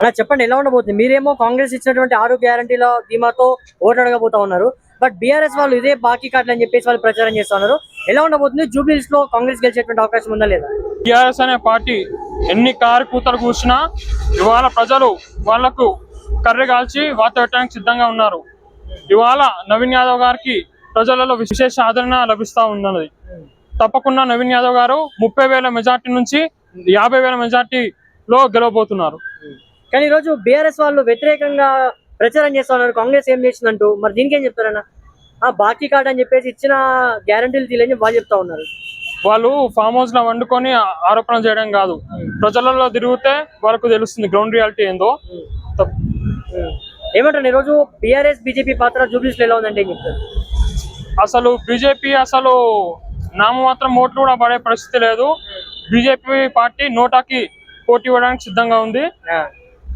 అలా చెప్పండి ఎలా ఉండబోతుంది? మీరేమో కాంగ్రెస్ ఇచ్చినటువంటి ఆరు గ్యారంటీల ధీమాతో ఓట్లు అడగబోతా ఉన్నారు. బట్ బీఆర్ఎస్ వాళ్ళు ఇదే బాకీ కార్డులు అని చెప్పేసి వాళ్ళు ప్రచారం చేస్తున్నారు ఎలా ఉండబోతుంది? జూబ్లీస్లో కాంగ్రెస్ గెలిచేటువంటి అవకాశం ఉందా లేదా? టిఆర్ఎస్ అనే పార్టీ ఎన్ని కారు కూతలు కూర్చున్నా ఇవాళ ప్రజలు వాళ్ళకు కర్రె కాల్చి వాత పెట్టడానికి సిద్ధంగా ఉన్నారు. ఇవాళ నవీన్ యాదవ్ గారికి ప్రజలలో విశేష ఆదరణ లభిస్తా ఉన్నది. తప్పకుండా నవీన్ యాదవ్ గారు ముప్పై వేల మెజార్టీ నుంచి యాభై వేల మెజార్టీలో గెలవబోతున్నారు. కానీ ఈరోజు బీఆర్ఎస్ వాళ్ళు వ్యతిరేకంగా ప్రచారం చేస్తా ఉన్నారు. కాంగ్రెస్ ఏం చేసిందంటూ? మరి దీనికి ఏం చెప్తారన్న ఆ బాకీ కార్డు అని చెప్పేసి ఇచ్చిన గ్యారంటీలు తీయలేని వాళ్ళు చెప్తా ఉన్నారు. వాళ్ళు ఫామ్ హౌస్లో వండుకొని ఆరోపణ చేయడం కాదు. ప్రజలలో తిరిగితే వాళ్ళకు తెలుస్తుంది గ్రౌండ్ రియాలిటీ ఏందో. ఏమంటారు ఈరోజు బీఆర్ఎస్ బీజేపీ పాత్ర జూబ్లీస్ ఎలా ఉందంటే అసలు బీజేపీ అసలు నామమాత్రం ఓట్లు కూడా పడే పరిస్థితి లేదు. బీజేపీ పార్టీ నోటాకి పోటీ ఇవ్వడానికి సిద్ధంగా ఉంది.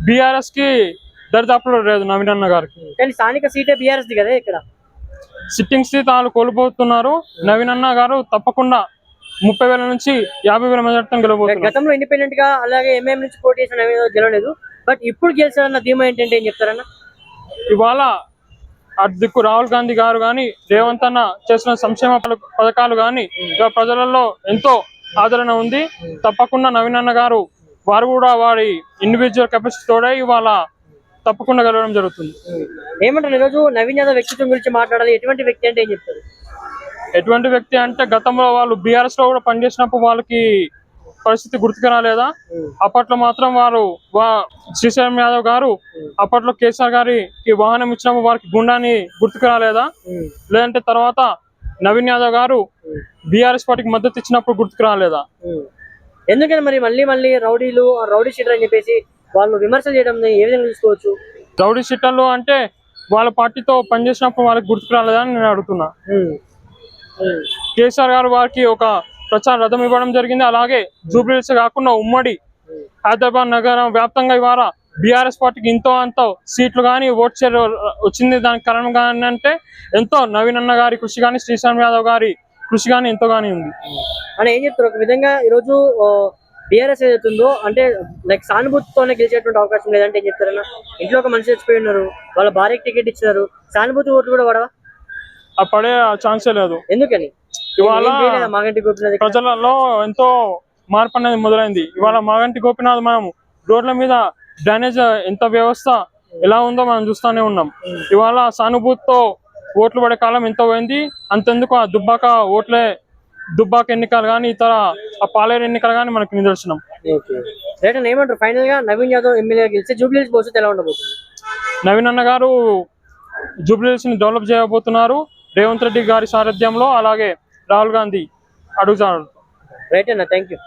బీఆర్ఎస్కి దరిదాపులో లేదు నవీన్ అన్న గారికి. కానీ స్థానిక సీటే బీఆర్ఎస్ ది కదా ఇక్కడ? సిట్టింగ్ సీట్ వాళ్ళు కోల్పోతున్నారు. నవీన్ అన్న గారు తప్పకుండా ముప్పై వేల నుంచి యాభై వేల మెజార్టీతో గెలవబోతున్నారు. గతంలో ఇండిపెండెంట్గా అలాగే ఎంఎం నుంచి పోటీ చేసిన నవీన్ గెలవలేదు. బట్ ఇప్పుడు గెలిచారన్న ధీమా ఏంటంటే ఏం చెప్తారన్న? ఇవాళ అటు దిక్కు రాహుల్ గాంధీ గారు కానీ రేవంత్ అన్న చేసిన సంక్షేమ పథ- పథకాలు కానీ ప్రజలలో ఎంతో ఆదరణ ఉంది. తప్పకుండా నవీన్ అన్న గారు వారు కూడా వారి ఇండివిజువల్ కెపాసిటీ తోడే ఇవాళ తప్పకుండా గెలవడం జరుగుతుంది. ఏమంటారు? ఈరోజు నవీన్ యాదవ్ వ్యక్తిత్వం గురించి మాట్లాడాలి. ఎటువంటి వ్యక్తి అంటే ఏం చెప్తారు? ఎటువంటి వ్యక్తి అంటే గతంలో వాళ్ళు బీఆర్ఎస్లో కూడా పనిచేసినప్పుడు వాళ్ళకి పరిస్థితి గుర్తుకు రాలేదా అప్పట్లో మాత్రం వారు వా శ్రీశైలం యాదవ్ గారు అప్పట్లో కేసీఆర్ గారికి వాహనం ఇచ్చినప్పుడు వారికి గుండాని గుర్తుకు రాలేదా లేదంటే తర్వాత నవీన్ యాదవ్ గారు బీఆర్ఎస్ పార్టీకి మద్దతు ఇచ్చినప్పుడు గుర్తుకు రాలేదా ఎందుకని మరి మళ్ళీ మళ్ళీ రౌడీలు రౌడీ షీటర్ అని చెప్పేసి వాళ్ళు విమర్శలు చేయడం ఏ విధంగా చూసుకోవచ్చు? రౌడీ షీటర్లు అంటే వాళ్ళ పార్టీతో పనిచేసినప్పుడు వాళ్ళకి గుర్తుకు రాలేదా అని నేను అడుగుతున్నా. కేసీఆర్ గారు వారికి ఒక ప్రచార రథం ఇవ్వడం జరిగింది. అలాగే జూబ్లీస్ కాకుండా ఉమ్మడి హైదరాబాద్ నగరం వ్యాప్తంగా ఇవాళ బీఆర్ఎస్ పార్టీకి ఎంతో అంతో సీట్లు కానీ ఓట్ షేర్ వచ్చింది. దానికి కారణం కానీ అంటే ఎంతో నవీన్ అన్న గారి కృషి కానీ శ్రీశామ్ యాదవ్ గారి కృషి కానీ ఎంతో కానీ ఉంది అని ఏం చెప్తారు ఒక విధంగా ఈరోజు బీఆర్ఎస్ ఏదైతుందో అంటే లైక్ సానుభూతితోనే గెలిచేటువంటి అవకాశం లేదంటే ఏం చెప్తారన్న? ఇంట్లో ఒక మనిషి చచ్చిపోయి ఉన్నారు వాళ్ళ భార్యకి టికెట్ ఇచ్చారు సానుభూతి ఓట్లు కూడా పడవా ఆ పడే ఛాన్సే లేదు. ఎందుకని? ఇవాళ మాగంటి గోపినాథ్? ప్రజలలో ఎంతో మార్పు అనేది మొదలైంది. ఇవాళ మాగంటి గోపినాథ్ మనం రోడ్ల మీద డ్రైనేజ్ ఎంత వ్యవస్థ ఎలా ఉందో మనం చూస్తూనే ఉన్నాం. ఇవాళ సానుభూతితో ఓట్లు పడే కాలం ఎంత పోయింది అంతెందుకు ఆ దుబ్బాక ఓట్లే దుబ్బాక ఎన్నికలు కానీ ఇతర ఆ పాలేరు ఎన్నికలు కానీ మనకు నిదర్శనం. రైట్ అన్న ఏమంటారు? ఫైనల్గా నవీన్ యాదవ్ ఎమ్మెల్యే గెలిస్తే జూబ్లీస్ భవిష్యత్తు ఎలా ఉండబోతుంది? నవీన్ అన్న గారు జూబ్లీస్ని డెవలప్ చేయబోతున్నారు. రేవంత్ రెడ్డి గారి సారథ్యంలో అలాగే రాహుల్ గాంధీ అడుగుతారు. రైట్ అన్న థ్యాంక్ యూ